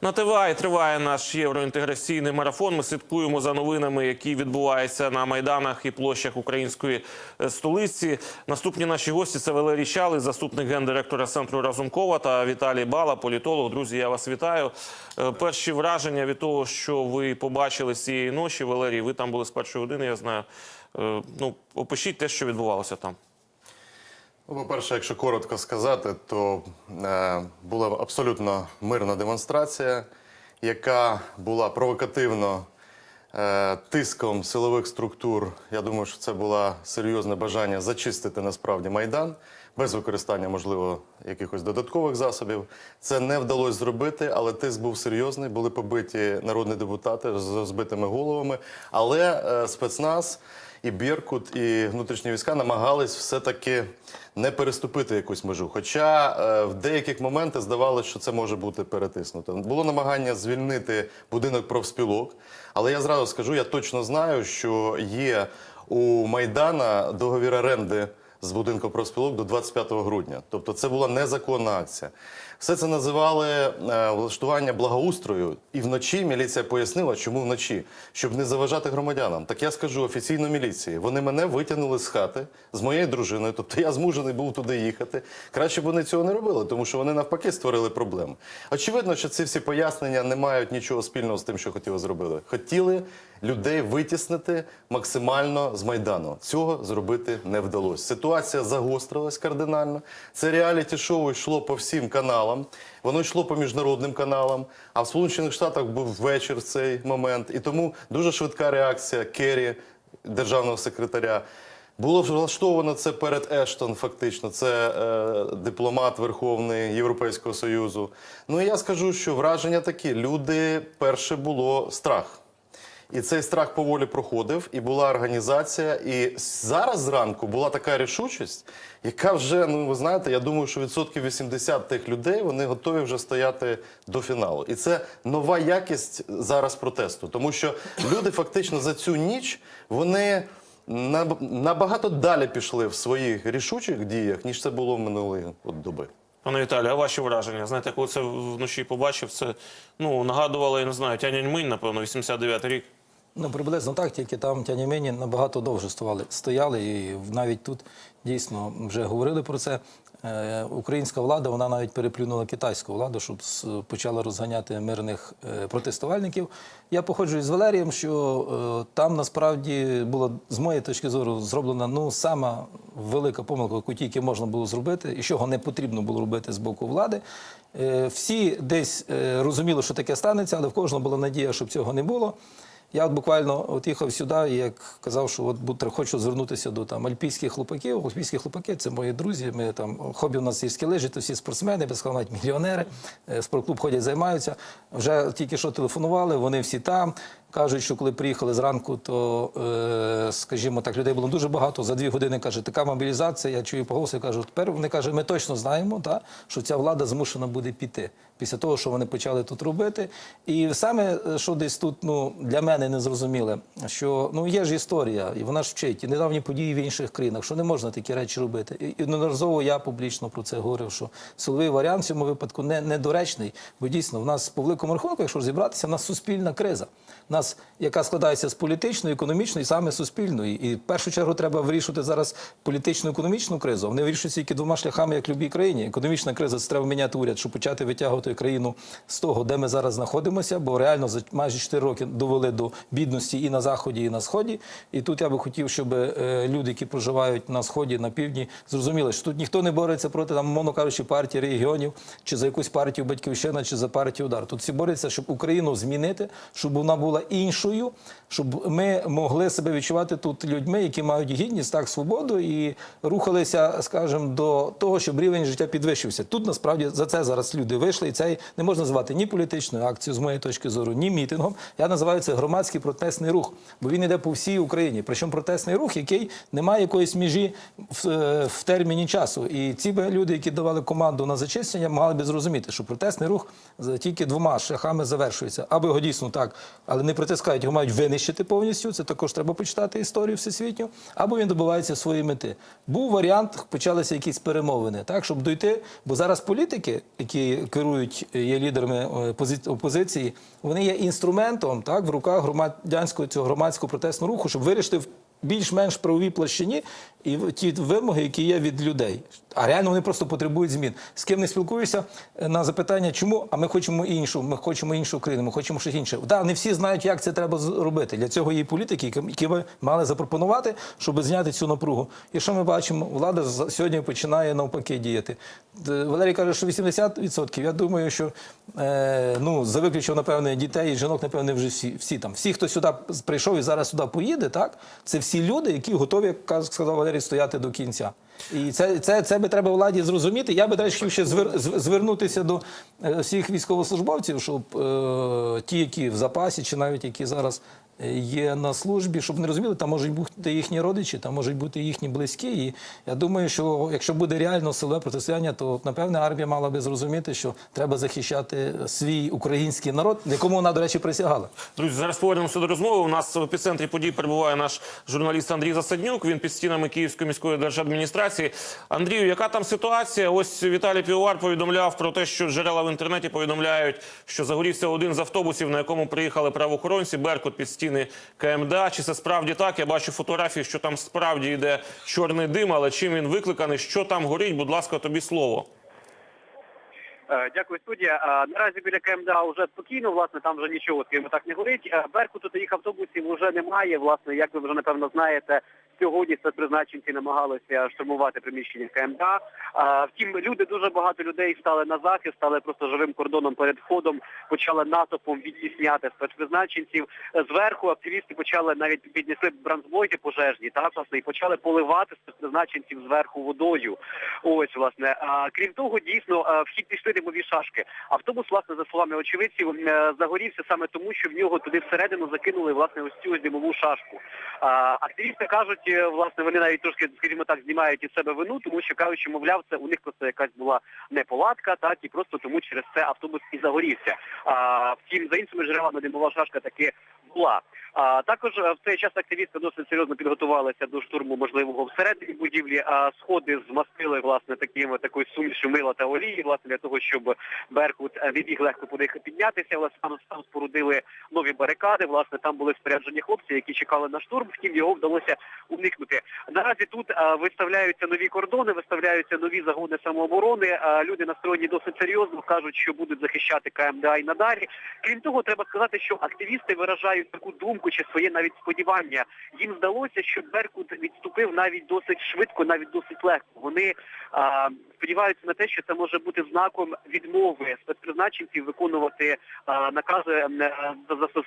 На ТВА триває наш євроінтеграційний марафон. Ми слідкуємо за новинами, які відбуваються на майданах і площах української е, столиці. Наступні наші гості це Валерій Щалий, заступник гендиректора центру Разумкова та Віталій Бала, політолог. Друзі, я вас вітаю. Е, Перші враження від того, що ви побачили цієї ночі, Валерій, ви там були з першої години. Я знаю. Е, Ну, опишіть те, що відбувалося там. Ну, по-перше, якщо коротко сказати, то е, була абсолютно мирна демонстрація, яка була провокативно е, тиском силових структур. Я думаю, що це було серйозне бажання зачистити насправді майдан без використання, можливо, якихось додаткових засобів. Це не вдалося зробити, але тиск був серйозний. Були побиті народні депутати з збитими головами. Але е, спецназ і Біркут, і внутрішні війська намагались все-таки не переступити якусь межу. Хоча е, в деяких моментах здавалося, що це може бути перетиснуто. Було намагання звільнити будинок профспілок, але я зразу скажу, я точно знаю, що є у Майдана договір оренди з будинку профспілок до 25 грудня. Тобто це була незаконна акція. Все це називали е, влаштування благоустрою, і вночі міліція пояснила, чому вночі, щоб не заважати громадянам. Так я скажу офіційно міліції. Вони мене витягнули з хати з моєю дружиною, тобто я змушений був туди їхати. Краще б вони цього не робили, тому що вони навпаки створили проблеми. Очевидно, що ці всі пояснення не мають нічого спільного з тим, що хотіли зробити. Хотіли людей витіснити максимально з майдану. Цього зробити не вдалося. Ситуація загострилась кардинально. Це реаліті-шоу йшло по всім каналам. Воно йшло по міжнародним каналам. А в Сполучених Штатах був вечір цей момент. І тому дуже швидка реакція Керрі, державного секретаря. Було влаштовано це перед Ештон, фактично. Це е, дипломат Верховний Європейського Союзу. Ну і я скажу, що враження такі: люди перше було страх. І цей страх поволі проходив, і була організація. І зараз зранку була така рішучість, яка вже, ну ви знаєте, я думаю, що відсотків 80 тих людей вони готові вже стояти до фіналу. І це нова якість зараз протесту, тому що люди фактично за цю ніч вони наб- набагато далі пішли в своїх рішучих діях, ніж це було в минулої доби. Пане Віталію, а ваші враження? Знаєте, коли це вночі побачив, це ну нагадувало, я не знаю, Тяня Ньминь, напевно, 89 рік. Ну, приблизно так, тільки там тянімені набагато довше стояли, стояли, і навіть тут дійсно вже говорили про це. Е, українська влада вона навіть переплюнула китайську владу, щоб почала розганяти мирних е, протестувальників. Я походжу із Валерієм, що е, там насправді була з моєї точки зору зроблена ну сама велика помилка, яку тільки можна було зробити, і чого не потрібно було робити з боку влади. Всі десь розуміли, що таке станеться, але в кожного була надія, щоб цього не було. Я от буквально от їхав сюди, і як казав, що от хочу звернутися до там альпійських хлопаків. Альпійські хлопаки це мої друзі. Ми там хобі у нас сільські лижі, то всі спортсмени, без мільйонери. Е, Спортклуб ходять, займаються. Вже тільки що телефонували, вони всі там. Кажуть, що коли приїхали зранку, то е, скажімо так, людей було дуже багато. За дві години каже, така мобілізація. Я чую по голосу, кажу, тепер вони каже, ми точно знаємо, що ця влада змушена буде піти після того, що вони почали тут робити. І саме, е, що десь тут ну, для мене не зрозуміле, що ну, є ж історія, і вона ж вчить, і недавні події в інших країнах, що не можна такі речі робити. І, неодноразово я публічно про це говорив, що силовий варіант в цьому випадку не, недоречний, бо дійсно в нас по великому рахунку, якщо розібратися, в нас суспільна криза. Нас, яка складається з політичної, економічної, саме суспільної. І в першу чергу треба вирішувати зараз політичну економічну кризу. Вони вирішуються тільки двома шляхами, як в будь-якій країні. Економічна криза це треба міняти уряд, щоб почати витягувати країну з того, де ми зараз знаходимося, бо реально за майже 4 роки довели до бідності і на заході, і на сході. І тут я би хотів, щоб е, люди, які проживають на сході, на півдні, зрозуміли, що тут ніхто не бореться проти там, мовно кажучи, партії регіонів, чи за якусь партію батьківщина, чи за партію удар. Тут всі борються, щоб Україну змінити, щоб вона була іншою, щоб ми могли себе відчувати тут людьми, які мають гідність, так свободу і рухалися, скажімо, до того, щоб рівень життя підвищився. Тут насправді за це зараз люди вийшли, і це не можна назвати ні політичною акцією, з моєї точки зору, ні мітингом. Я називаю це громадський протестний рух, бо він іде по всій Україні. Причому протестний рух, який не має якоїсь межі в, е, в терміні часу. І ці люди, які давали команду на зачищення, мали би зрозуміти, що протестний рух тільки двома шляхами завершується. Або його дійсно так, але не притискають, його мають винищити повністю. Це також треба почитати історію всесвітню, або він добивається своєї мети. Був варіант, почалися якісь перемовини, так щоб дойти. Бо зараз політики, які керують, е, є лідерами е, опозиції, вони є інструментом так в руках громадянського цього громадського протестного руху, щоб вирішити більш-менш правовій площині і ті вимоги, які є від людей. А реально вони просто потребують змін. З ким не спілкуюся е, на запитання, чому, а ми хочемо іншу, ми хочемо іншу Україну, ми хочемо щось інше. Да, не всі знають, як це треба зробити. Для цього є політики, які- ми мали запропонувати, щоб зняти цю напругу. І що ми бачимо? Влада сьогодні починає навпаки діяти. Валерій каже, що 80%. Я думаю, що е, ну, за виключенням, напевне, дітей і жінок, напевне, вже всі, всі там. Всі, хто сюди прийшов і зараз сюди поїде, так, це всі люди, які готові, як сказав Валерій, стояти до кінця. І це, це, це би треба владі зрозуміти. Я би далі хотів ще звер, звернутися до е, всіх військовослужбовців, щоб е, ті, які в запасі, чи навіть які зараз є на службі, щоб не розуміли, там можуть бути їхні родичі, там можуть бути їхні близькі. І я думаю, що якщо буде реально силове протистояння, то напевне армія мала би зрозуміти, що треба захищати свій український народ, якому вона, до речі, присягала. Друзі, зараз повернемося до розмови. У нас в епіцентрі подій перебуває наш журналіст Андрій Засаднюк. Він під стінами Київської міської держадміністрації. Андрію, яка там ситуація? Ось Віталій Півовар повідомляв про те, що джерела в інтернеті повідомляють, що загорівся один з автобусів, на якому приїхали правоохоронці. Беркут під стіни КМДА. Чи це справді так? Я бачу фотографії, що там справді йде чорний дим, але чим він викликаний? Що там горить? Будь ласка, тобі слово. Е, Дякую, студія. Е, Наразі біля КМДА вже спокійно, власне, там вже нічого скажімо так не горить. Беркуту та їх автобусів вже немає. Власне, як ви вже напевно знаєте, сьогодні спецпризначенці намагалися штурмувати приміщення КМДА. Втім, люди дуже багато людей стали на захист, стали просто живим кордоном перед входом, почали натовпом відтісняти спецпризначенців. Зверху активісти почали навіть піднесли бранзбойки пожежні, так власне, і почали поливати спецпризначенців зверху водою. Ось власне. А крім того, дійсно е, в хід пішли димові шашки. Автобус, власне, за словами очевидців, е, загорівся саме тому, що в нього туди всередину закинули власне ось цю димову шашку. Активісти кажуть, е, власне, вони навіть трошки, скажімо так, знімають із себе вину, тому що кажуть, що мовляв, це у них просто якась була неполадка, так і просто тому через це автобус і загорівся. А втім, за іншими джерелами димова шашка таки була. А також е, в цей час активісти досить серйозно підготувалися до штурму можливого всередині будівлі. А сходи змастили власне таким такою сумішю мила та олії, власне для того, щоб Беркут е, відміг легко по них піднятися. Власне там, там спорудили нові барикади. Власне там були споряджені хлопці, які чекали на штурм. Втім, його вдалося уникнути. Наразі тут е, виставляються нові кордони, виставляються нові загони самооборони. Люди настроєні досить серйозно кажуть, що будуть захищати КМДА і надалі. Крім того, треба сказати, що активісти виражають таку думку чи своє навіть сподівання. Їм здалося, що Беркут відступив навіть досить швидко, навіть досить легко. Вони а, сподіваються на те, що це може бути знаком відмови спецпризначенців виконувати а, накази е,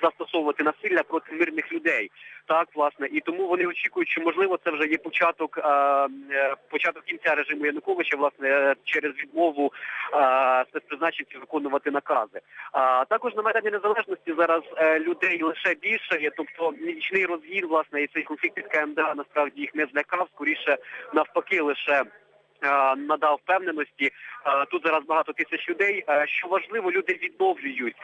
застосовувати насилля проти мирних людей. Так, власне, і тому вони очікують, що можливо це вже є початок а, е, початок кінця режиму Януковича, власне, через відмову а, спецпризначенців виконувати накази. А також на майдані незалежності зараз е, людей лише більше є, тобто нічний розгін, власне, і цей конфлікт із КМДА насправді їх не злякав, скоріше навпаки, лише. Е, Надав впевненості Е, тут зараз багато тисяч людей. Е, Що важливо, люди відновлюють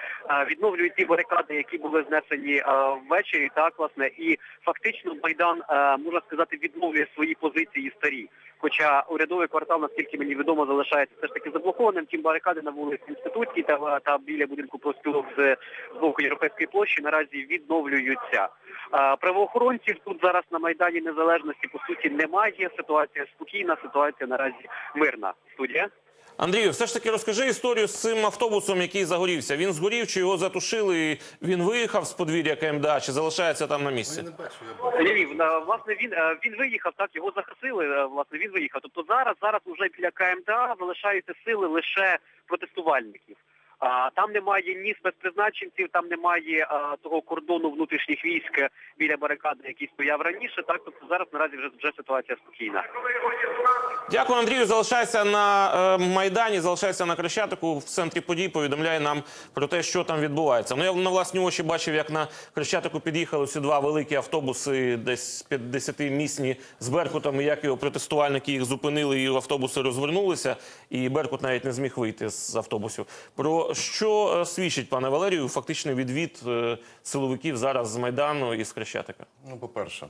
відновлюють ті барикади, які були знесені ввечері. Так власне, і фактично майдан можна сказати відновлює свої позиції старі. Хоча урядовий квартал, наскільки мені відомо, залишається все ж таки заблокованим. Тим барикади на вулиці Інститутській та, та біля будинку профспілок з боку Європейської площі наразі відновлюються. Правоохоронців тут зараз на майдані незалежності по суті немає. Ситуація спокійна, ситуація наразі мирна. Студія. Андрію, все ж таки розкажи історію з цим автобусом, який загорівся. Він згорів, чи його затушили? і Він виїхав з подвір'я КМДА, чи залишається там на місці? Не бачу, я Львів, е, власне, він е, він виїхав, так його захисили. е, Власне, він виїхав. Тобто зараз зараз уже біля КМДА залишаються сили лише протестувальників. А там немає ні спецпризначенців, там немає а, того кордону внутрішніх військ біля барикади, який стояв раніше. Так, тобто зараз наразі вже вже ситуація спокійна. Дякую, Андрію. Залишайся на е, майдані, залишайся на Крещатику. В центрі подій повідомляє нам про те, що там відбувається. Ну я на власні очі бачив, як на Крещатику під'їхали всі два великі автобуси, десь 50 місні з Беркутом, і як його протестувальники їх зупинили, і автобуси розвернулися. І Беркут навіть не зміг вийти з автобусів. Про що, е, свідчить, пане Валерію, фактичний відвід е, силовиків зараз з Майдану і з Хрещатика? Ну, по-перше,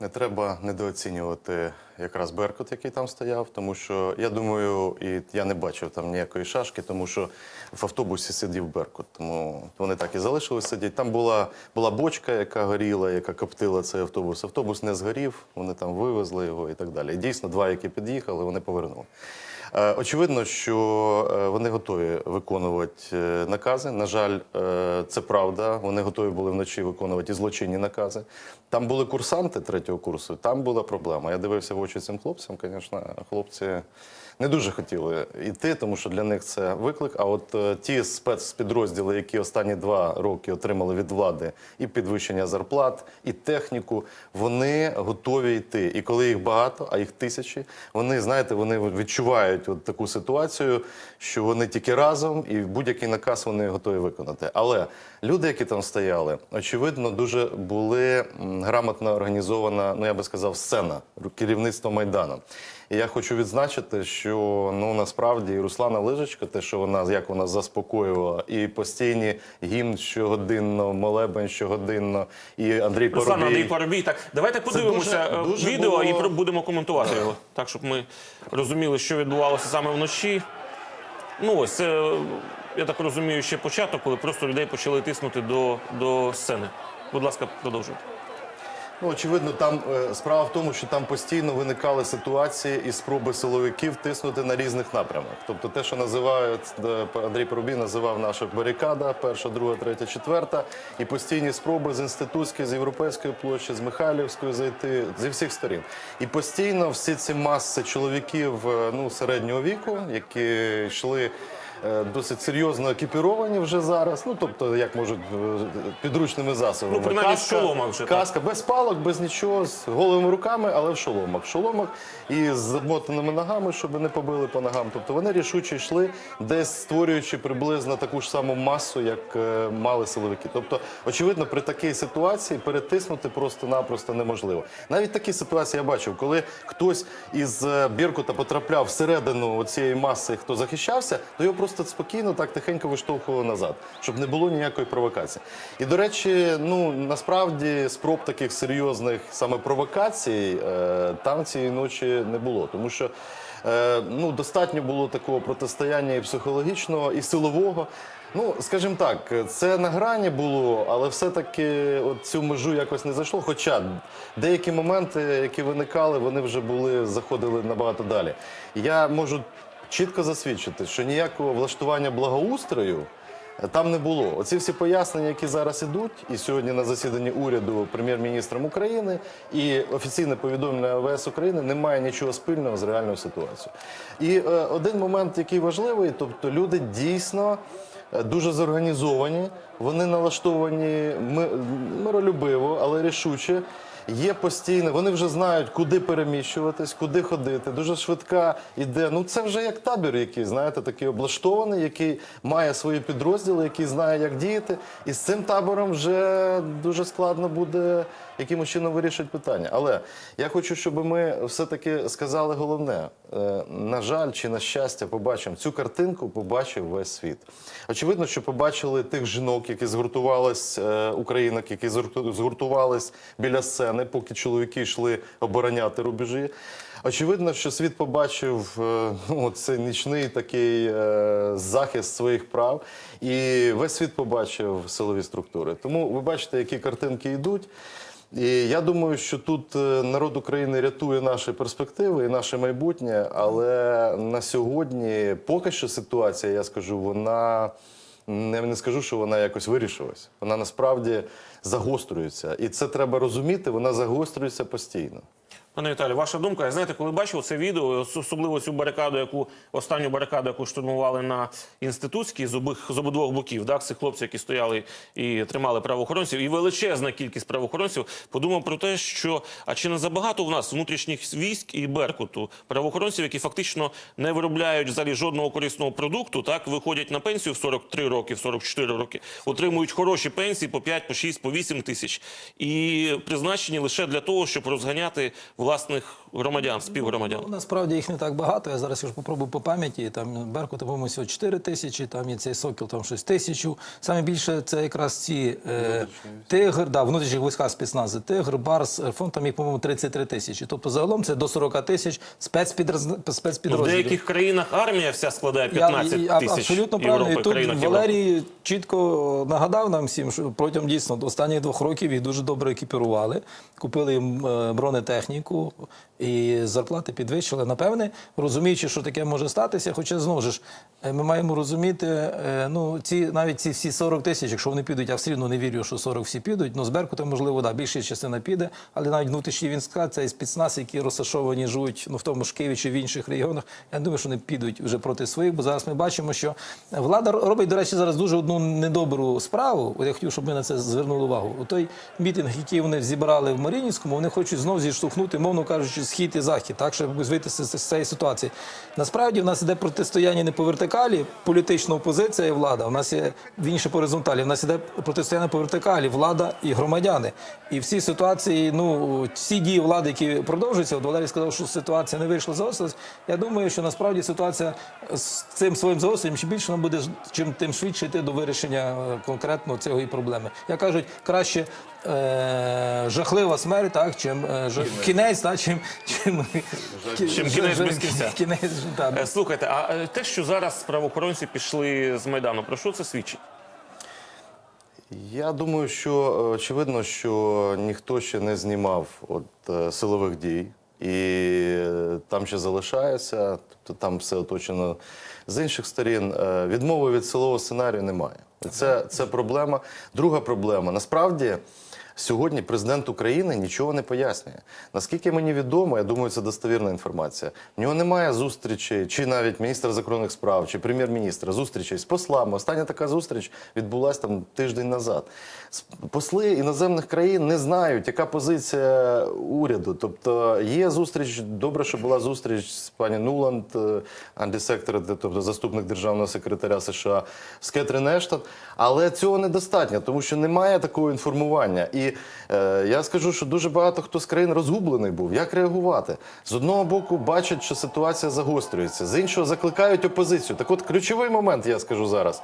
не треба недооцінювати якраз Беркут, який там стояв, тому що я думаю, і я не бачив там ніякої шашки, тому що в автобусі сидів Беркут. Тому вони так і залишилися сидіти. Там була, була бочка, яка горіла, яка коптила цей автобус. Автобус не згорів, вони там вивезли його і так далі. І дійсно, два, які під'їхали, вони повернули. Е, Очевидно, що е, вони готові виконувати е, накази. На жаль, це правда. Вони готові були вночі виконувати і злочинні накази. Там були курсанти третього курсу, там була проблема. Я дивився в очі цим хлопцям. Звісно, хлопці не дуже хотіли йти, тому що для них це виклик. А от е, ті спецпідрозділи, які останні два роки отримали від влади і підвищення зарплат, і техніку, вони готові йти. І коли їх багато, а їх тисячі, вони знаєте, вони відчувають от таку ситуацію, що вони тільки разом, і будь-який наказ вони готові виконати. Але люди, які там стояли, очевидно, дуже були грамотно організована, ну я би сказав, сцена керівництва майдану. І я хочу відзначити, що ну насправді і Руслана Лижечка, те, що вона як вона заспокоювала, і постійні гімн щогодинно, молебень щогодинно, і Андрій Руслан Поробій. Андрій Парубій. Так, давайте подивимося дуже- е, дуже відео було- і про- будемо коментувати його, так щоб ми розуміли, що відбувалося саме вночі. Ну ось це, я так розумію, ще початок, коли просто людей почали тиснути до, до сцени. Будь ласка, продовжуйте. Ну, очевидно, там е, справа в тому, що там постійно виникали ситуації і спроби силовиків тиснути на різних напрямах. Тобто, те, що називають е, Андрій Порубій називав наша барикада, перша, друга, третя, четверта, і постійні спроби з інститутської, з європейської площі, з Михайлівської зайти зі всіх сторін. І постійно всі ці маси чоловіків е, ну середнього віку, які йшли. Е, Досить серйозно екіпіровані вже зараз. Ну тобто, як можуть е, підручними засобами. Ну, принаймні, в шоломах вже, так. без палок, без нічого, з голими руками, але в шоломах. В шоломах і з замотаними ногами, щоб не побили по ногам. Тобто вони рішуче йшли, десь створюючи приблизно таку ж саму масу, як е, мали силовики. Тобто, очевидно, при такій ситуації перетиснути просто-напросто неможливо. Навіть такі ситуації я бачив, коли хтось із Біркута потрапляв всередину цієї маси, хто захищався, то його просто спокійно так тихенько виштовхували назад, щоб не було ніякої провокації. І до речі, ну насправді спроб таких серйозних саме провокацій е, там цієї ночі не було, тому що. е, Ну, достатньо було такого протистояння і психологічного, і силового. Ну, скажімо так, це на грані було, але все-таки цю межу якось не зайшло. Хоча деякі моменти, які виникали, вони вже були, заходили набагато далі. Я можу чітко засвідчити, що ніякого влаштування благоустрою там не було. Оці всі пояснення, які зараз ідуть, і сьогодні на засіданні уряду прем'єр-міністром України, і офіційне повідомлення ВС України не має нічого спільного з реальною ситуацією. І е, один момент, який важливий, тобто люди дійсно. е, Дуже зорганізовані, вони налаштовані ми- миролюбиво, але рішуче. Є постійно, вони вже знають, куди переміщуватись, куди ходити. Дуже швидка іде. Ну це вже як табір, який знаєте, такий облаштований, який має свої підрозділи, який знає, як діяти. І з цим табором вже дуже складно буде якимось чином вирішити питання. Але я хочу, щоб ми все-таки сказали головне: Е, на жаль, чи на щастя, побачимо цю картинку, побачив весь світ. Очевидно, що побачили тих жінок, які згуртувались, е, українок, які згурту- згуртувались біля сцени, поки чоловіки йшли обороняти рубежі. Очевидно, що світ побачив е, ну, цей нічний такий е, захист своїх прав, і весь світ побачив силові структури. Тому ви бачите, які картинки йдуть. І я думаю, що тут е, народ України рятує наші перспективи і наше майбутнє, але на сьогодні поки що ситуація, я скажу, вона не, не скажу, що вона якось вирішилась. Вона насправді загострюється. І це треба розуміти, вона загострюється постійно. Пане Віталію, ваша думка, я знаєте, коли бачив це відео, особливо цю барикаду, яку останню барикаду, яку штурмували на інститутській з обох з обидвох боків, так, цих хлопців, які стояли і тримали правоохоронців, і величезна кількість правоохоронців, подумав про те, що а чи не забагато в нас внутрішніх військ і беркуту? Правоохоронців, які фактично не виробляють взагалі жодного корисного продукту, так виходять на пенсію в 43 роки, в 44 роки, отримують хороші пенсії по 5, по 6, по 8 тисяч, і призначені лише для того, щоб розганяти власних громадян, співгромадян? Ну, насправді їх не так багато. Я зараз ж попробую по пам'яті. Там Беркута, по-моєму, всього 4 тисячі, там є цей сокіл, там щось тисячу. Саме більше це якраз ці е, тигр, да, внутрішні війська спецнази, тигр, барс, фонд там їх, по-моєму, 33 тисячі. Тобто загалом це до 40 тисяч спецпідраз... Ну, в деяких країнах армія вся складає Я- 15 я- тисяч Абсолютно правильно. Європи, І тут країнах Європи. Валерій чітко нагадав нам всім, що протягом дійсно останніх двох років їх дуже добре екіпірували, купили їм е, бронетехніку і зарплати підвищили. Напевне, розуміючи, що таке може статися. Хоча знову ж е, ми маємо розуміти, е, ну ці навіть ці всі 40 тисяч, якщо вони підуть, я все одно не вірю, що 40 всі підуть. Ну з Беркута, можливо, да, більша частина піде, але навіть внутрішні війська, це спецназ, які розташовані, живуть ну в тому ж Києві чи в інших регіонах. Я думаю, що вони підуть вже проти своїх, бо зараз ми бачимо, що влада робить, до речі, зараз дуже одну недобру справу. От я хотів, щоб ми на це звернули увагу. У той мітинг, який вони зібрали в Марінівському, вони хочуть знов зіштовхнути, мовно кажучи, схід і захід, так щоб вийти з, з, цієї ситуації. Насправді в нас іде протистояння не по вертикалі, політична опозиція і влада. У нас є інше по горизонталі. У нас іде протистояння по вертикалі, влада і громадяни. І всі ситуації, ну всі дії влади, які продовжуються, от Валерій сказав, що ситуація не вийшла загострилась. Я думаю, що насправді ситуація з цим своїм загостренням, чим більше вона буде, чим тим швидше йти до вирішення е, конкретно цієї проблеми. Я кажуть, краще е, жахлива смерть, так, чим е, жах... кінець, так, чим, чим, Чим кінець без кінця. Кінець, так. Е, Слухайте, а е, те, що зараз правоохоронці пішли з Майдану, про що це свідчить? Я думаю, що е, очевидно, що ніхто ще не знімав от, е, силових дій, і е, там ще залишається, тобто там все оточено з інших сторін. Е, Відмови від силового сценарію немає. Це, це проблема. Друга проблема. Насправді. Сьогодні президент України нічого не пояснює. Наскільки мені відомо, я думаю, це достовірна інформація. В нього немає зустрічі, чи навіть міністра закордонних справ, чи прем'єр-міністра, зустрічей з послами. Остання така зустріч відбулася там тиждень назад. Посли іноземних країн не знають, яка позиція уряду. Тобто є зустріч, добре, що була зустріч з пані Нуланд, е, антисектор, тобто заступник державного секретаря США, з Кетрін Ештон. Але цього недостатньо, тому що немає такого інформування. І е, я скажу, що дуже багато хто з країн розгублений був. Як реагувати? З одного боку, бачать, що ситуація загострюється, з іншого закликають опозицію. Так от ключовий момент, я скажу зараз.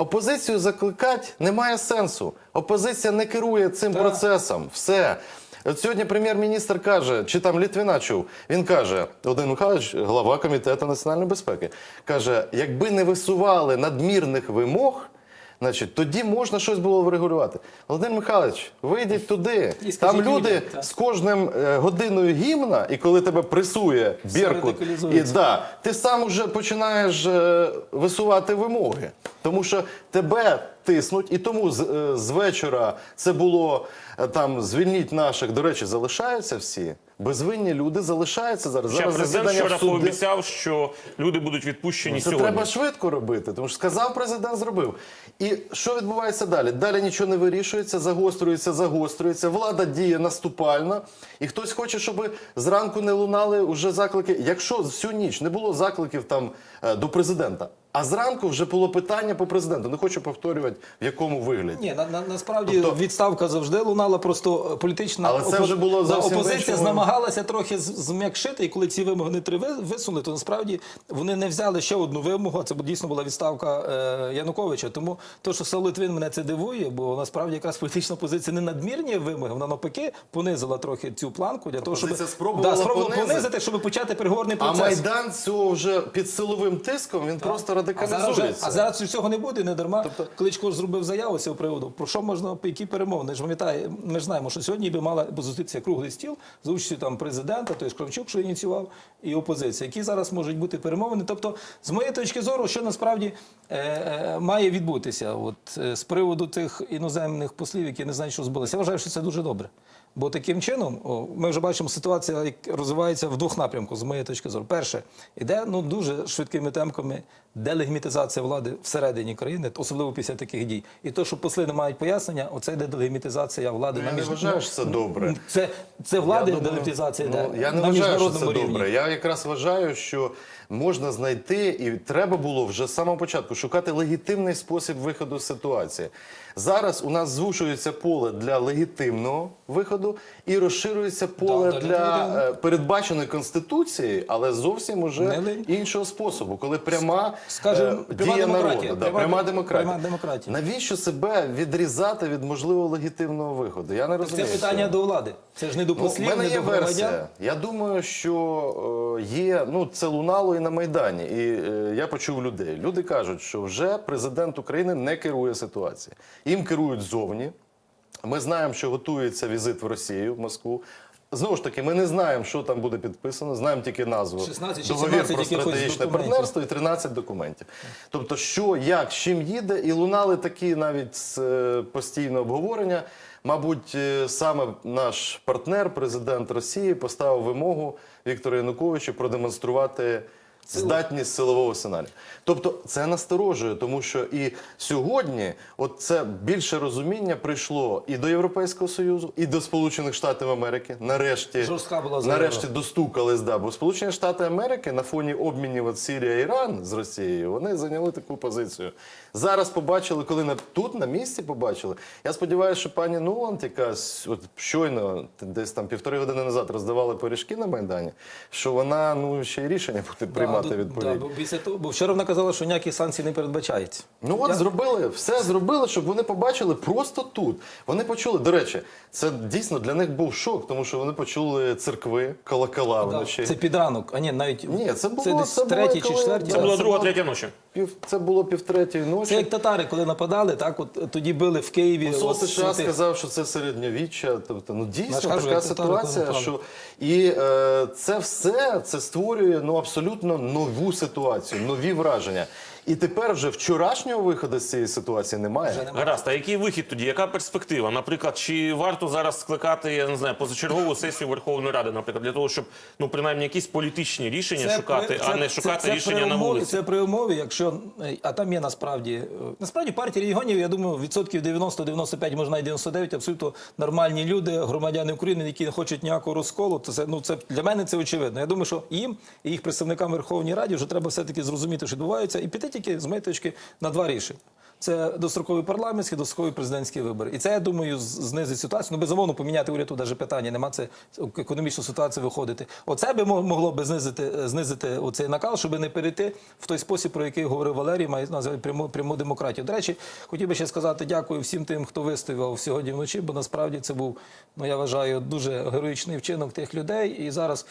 Опозицію закликати немає сенсу. Опозиція не керує цим процесом. Все. От сьогодні прем'єр-міністр каже, чи там Літвіна чув, він каже, Один Михайлович, глава комітету національної безпеки, каже: якби не висували надмірних вимог. Значить, тоді можна щось було врегулювати. Володимир Михайлович, вийдіть туди. І Там люди так. з кожним е, годиною гімна, і коли тебе пресує Біркут, і да, ти сам уже починаєш е, висувати вимоги, тому що тебе тиснуть, і тому з, е, з вечора це було е, там звільніть наших. До речі, залишаються всі. Безвинні люди залишаються зараз. Хоча зараз президент вчора в суді. пообіцяв, що люди будуть відпущені Це сьогодні. треба швидко робити, тому що сказав президент, зробив. І що відбувається далі? Далі нічого не вирішується, загострюється, загострюється. Влада діє наступально, і хтось хоче, щоб зранку не лунали вже заклики. Якщо всю ніч не було закликів там е, до президента, а зранку вже було питання по президенту. Не хочу повторювати в якому вигляді. Ні, на, на, насправді Тобто- відставка завжди лунала, просто е, політична Але це вже було зовсім опозиція іншому- намагалася трохи зм'якшити, і коли ці вимоги не три висунули, то насправді вони не взяли ще одну вимогу. а Це дійсно була відставка е, Януковича. Тому то, що Саул Литвин мене це дивує, бо насправді якраз політична позиція не надмірні вимоги, вона навпаки понизила трохи цю планку для того, щоб Опозиція спробувала да, спробувала понизити. щоб почати переговорний А майдан цього вже під силовим тиском він просто зараз, вже- радикалізується. а зараз цього не буде, не дарма. Кличко ж зробив заяву з цього приводу. Про що можна, які перемовини? Ж пам'ятає, ми ж знаємо, що сьогодні би мала зустрітися круглий стіл за участю там президента, той Кравчук, що ініціював, і опозиція, які зараз можуть бути перемовини. Тобто, з моєї точки зору, що насправді е, е, має відбутися, от е, з приводу тих іноземних послів, які не знають, що збулися. Я вважаю, що це дуже добре. Бо таким чином, о, ми вже бачимо, ситуація як розвивається в двох напрямках, з моєї точки зору. Перше, іде ну дуже швидкими темпами делегімітизація влади всередині країни, особливо після таких дій. І то, що посли не мають пояснення, оце йде делегімітизація влади Ну, Я на не вважаю, що це добре. Це, це влади Я делегімітизація ну, йде Я не на вважаю, що це рівні. добре. Я якраз вважаю, що можна знайти, і треба було вже з самого початку шукати легітимний спосіб виходу з ситуації. Зараз у нас звужується поле для легітимного виходу і розширюється поле Да, да, для легітимного. е, передбаченої конституцією, але зовсім уже Не іншого способу, коли пряма, Скажем, е, дія демократія, народу, да, пряма- демократія. пряма демократія. Навіщо себе відрізати від можливо легітимного виходу? Я не розумію. Це питання цього. до влади. Це ж не до Ну, мене не є до версія. Я думаю, що е, є ну це лунало і на майдані. І е, я почув людей. Люди кажуть, що вже президент України не керує ситуацією. Їм керують зовні. Ми знаємо, що готується візит в Росію, в Москву. Знову ж таки, ми не знаємо, що там буде підписано, знаємо тільки назву 16 чи договір 17 про стратегічне партнерство і 13 документів. Тобто, що, як, з чим їде, і лунали такі навіть з е, постійне обговорення. Мабуть, е, саме наш партнер, президент Росії, поставив вимогу Віктору Януковичу продемонструвати здатність силового сценарію. Тобто це насторожує, тому що і сьогодні от це більше розуміння прийшло і до Європейського Союзу, і до Сполучених Штатів Америки. Нарешті, Жорстка була нарешті достукались, да, бо Сполучені Штати Америки на фоні обмінів от Сірія Іран з Росією вони зайняли таку позицію. Зараз побачили, коли на тут на місці побачили. Я сподіваюся, що пані Нуланд, яка от щойно десь там півтори години назад роздавала пиріжки на майдані, що вона ну ще й рішення буде приймати Да, відповідно. да, бо після того, бо вчора вона казала, що ніяких санкцій не передбачається. Ну от зробили, все зробили, щоб вони побачили просто тут. Вони почули. До речі, це дійсно для них був шок, тому що вони почули церкви, колокола Да, вночі. Це під ранок, а ні, навіть Ні, це було- це десь це було третій чи четвертій. Це була друга, третя ночі. Пів це було півтретьої ночі. Це як татари, коли нападали, так от тоді били в Києві. Посол США ти... сказав, що це середньовіччя. Тобто, ну дійсно Наш така кажу, ситуація, татари, що і е, це все це створює ну абсолютно нову ситуацію, нові враження. І тепер вже вчорашнього виходу з цієї ситуації немає. Гаразд, а який вихід тоді? Яка перспектива? Наприклад, чи варто зараз скликати, я не знаю, позачергову сесію Верховної Ради, наприклад, для того, щоб ну принаймні якісь політичні рішення шукати, при- а не шукати це рішення при на вулиці? Це при умові, якщо е, а там є насправді е, насправді партії регіонів, я думаю, відсотків 90-95, може навіть 99, абсолютно нормальні люди, громадяни України, які не хочуть ніякого розколу. То це ну це для мене це очевидно. Я думаю, що їм і їх представникам Верховній Раді вже треба все таки зрозуміти, що відбувається, і піти тільки з моєї на два рішення. Це дострокові парламентські, дострокові президентські вибори. І це, я думаю, знизить ситуацію. Ну, безумовно, поміняти уряд тут навіть питання. Нема це економічну ситуацію виходити. Оце би мо- могло би знизити, е, знизити оцей накал, щоб не перейти в той спосіб, про який говорив Валерій, має назвати пряму, пряму демократію. До речі, хотів би ще сказати дякую всім тим, хто вистояв сьогодні вночі, бо насправді це був, ну я вважаю, дуже героїчний вчинок тих людей. І зараз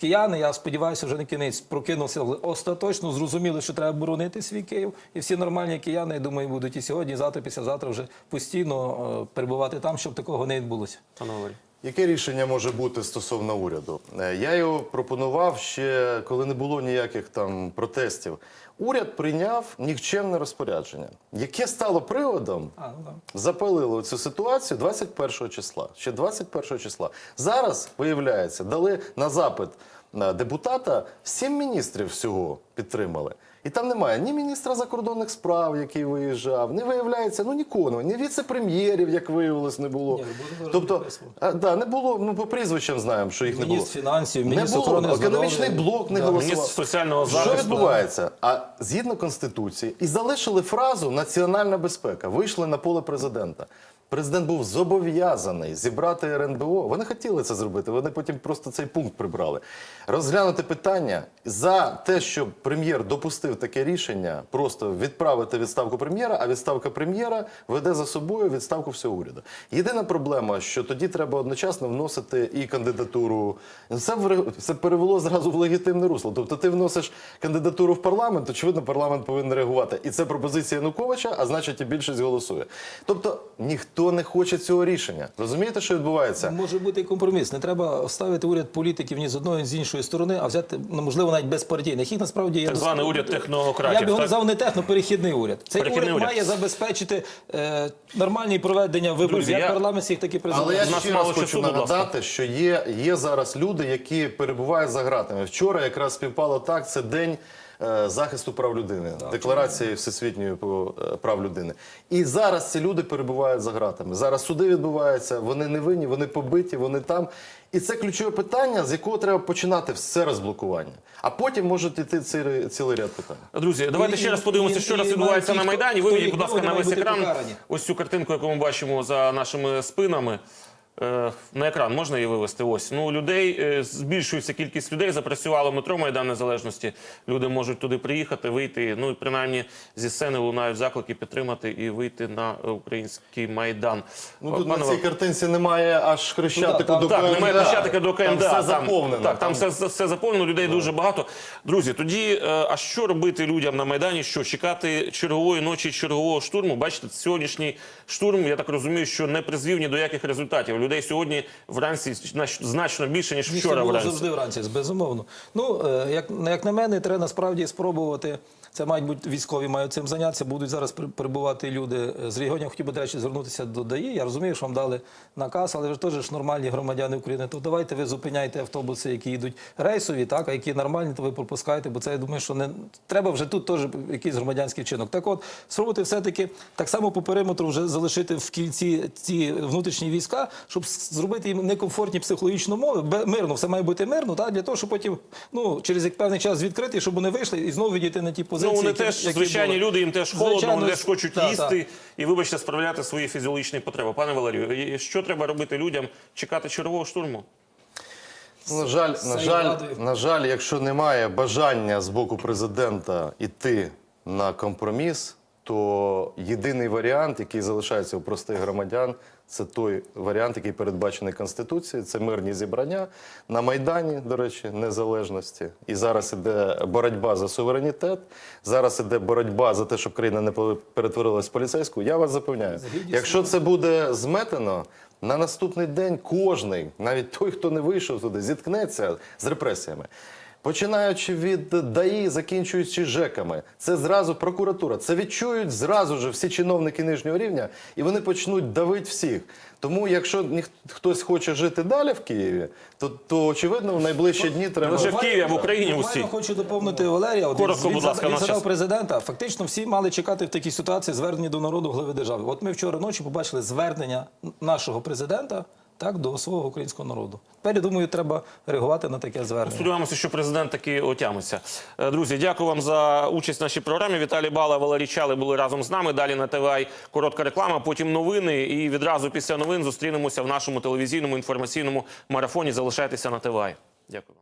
кияни, я сподіваюся, вже не кінець прокинувся остаточно, зрозуміли, що треба боронити свій Київ. І всі нормальні кияни, я думаю, будуть і сьогодні, і завтра, післязавтра вже постійно е, перебувати там, щоб такого не відбулося. Пане Валерій? Яке рішення може бути стосовно уряду? Е, Я його пропонував ще коли не було ніяких там протестів. Уряд прийняв нікчемне розпорядження, яке стало приводом А, ну, да. запалило цю ситуацію 21 числа. Ще 21 числа. Зараз, виявляється, дали на запит на депутата сім міністрів всього підтримали. І там немає ні міністра закордонних справ, який виїжджав, не виявляється, ну нікого, ні віце-прем'єрів, як виявилось, не було. Ні, було тобто, а, да, не було, ну по прізвищам знаємо, що їх не було. Міністр фінансів, Не міністр було, охорони економічний блок не Да. голосував. Міністр соціального Що захисту. відбувається? А згідно конституції, і залишили фразу національна безпека. Вийшли на поле президента. Президент був зобов'язаний зібрати РНБО. Вони хотіли це зробити. Вони потім просто цей пункт прибрали. Розглянути питання за те, що прем'єр допустив таке рішення, просто відправити відставку прем'єра, а відставка прем'єра веде за собою відставку всього уряду. Єдина проблема, що тоді треба одночасно вносити і кандидатуру. Це це перевело зразу в легітимне русло. Тобто ти вносиш кандидатуру в парламент, очевидно, парламент повинен реагувати. І це пропозиція Януковича, а значить і більшість голосує. Тобто ніхто не хоче цього рішення. Розумієте, що відбувається? Може бути і компроміс. Не треба ставити уряд політиків ні з одної, ні з іншої сторони, а взяти, ну, можливо, навіть безпартійних. Їх насправді є Так званий уряд технократів, Я б його назвав не техно, перехідний уряд. Цей Перехідний уряд, уряд. має забезпечити е, нормальні проведення виборів Друзі, як я- парламентських, так і Але я ще раз хочу ласка. нагадати, що є, є зараз люди, які перебувають за ґратами. Вчора якраз співпало так. Це день захисту прав людини, декларації Всесвітньої е, прав людини. І зараз ці люди перебувають за ґратами. Зараз суди відбуваються, вони не винні, вони побиті, вони там. І це ключове питання, з якого треба починати все розблокування. А потім можуть іти цілий, цілий ряд питань. Друзі, давайте І- ще раз подивимося, і- що і раз відбувається навіть на Майдані. Виведіть, будь ласка, на весь екран. покарані. Ось цю картинку, яку ми бачимо за нашими спинами. Е, На екран можна її вивести? Ось ну людей е, збільшується кількість людей. Запрацювало метро Майдан Незалежності. Люди можуть туди приїхати, вийти. Ну і принаймні зі сцени лунають заклики підтримати і вийти на е, український майдан. Ну тут Пане на цій Вал- картинці немає аж хрещатику там- до так, немає площадки до КМДА. Там все заповнено. Так, там все, все, все заповнено, людей дуже багато. Друзі, тоді, е, а що робити людям на Майдані? Що чекати чергової ночі, чергового штурму? Бачите, сьогоднішній штурм, я так розумію, що не призвів ні до яких результатів. Людей сьогодні вранці знач- значно більше, ніж вчора вранці. завжди вранці, безумовно. Ну, е, як, як на мене, треба насправді спробувати. Це мають бути військові, мають цим зайнятися. Будуть зараз прибувати люди з регіонів. Хотів би, до речі, звернутися до ДАІ. Я розумію, що вам дали наказ, але ви ж теж нормальні громадяни України. То давайте ви зупиняйте автобуси, які йдуть рейсові, так, а які нормальні, то ви пропускаєте, бо це я думаю, що не треба вже тут теж якийсь громадянський вчинок. Так от, спробувати все-таки так само по периметру вже залишити в кільці ці внутрішні війська, щоб зробити їм некомфортні психологічно умови. Бе- Мирно, все має бути мирно, так, для того, щоб потім ну, через як певний час відкрити, щоб вони вийшли і знову відійти на ті позиції. Ну, вони які- теж які звичайні були. люди, їм теж холодно, Звичайно, вони теж хочуть так, їсти так. і, вибачте, справляти свої фізіологічні потреби. Пане Валерію, що треба робити людям? Чекати чергового штурму? Ну, На жаль, на жаль, на жаль, якщо немає бажання з боку президента йти на компроміс, то єдиний варіант, який залишається у простих громадян, це той варіант, який передбачений Конституцією. Це мирні зібрання на Майдані, до речі, незалежності. І зараз іде боротьба за суверенітет. Зараз іде боротьба за те, щоб країна не перетворилась в поліцейську. Я вас запевняю, якщо це буде зметено. На наступний день кожний, навіть той, хто не вийшов туди, зіткнеться з репресіями. Починаючи від ДАІ, закінчуючи ЖЕКами, це зразу прокуратура. Це відчують зразу ж всі чиновники нижнього рівня, і вони почнуть давити всіх. Тому, якщо ніх- хтось хоче жити далі в Києві, то, то очевидно в найближчі дні треба лише в Києві, а в Україні усі. хочу доповнити Валерія. От Коротко, він, будь ласка, він нас президента. Фактично всі мали чекати в такій ситуації звернення до народу глави держави. От ми вчора ночі побачили звернення нашого президента так до свого українського народу. Тепер я думаю, треба реагувати на таке звернення. Сподіваємося, що президент таки отямиться. Е, Друзі, дякую вам за участь в нашій програмі. Віталій Бала, Валерій Чали були разом з нами. Далі на ТВА коротка реклама, потім новини. І відразу після новин зустрінемося в нашому телевізійному інформаційному марафоні. Залишайтеся на ТВА. Дякую.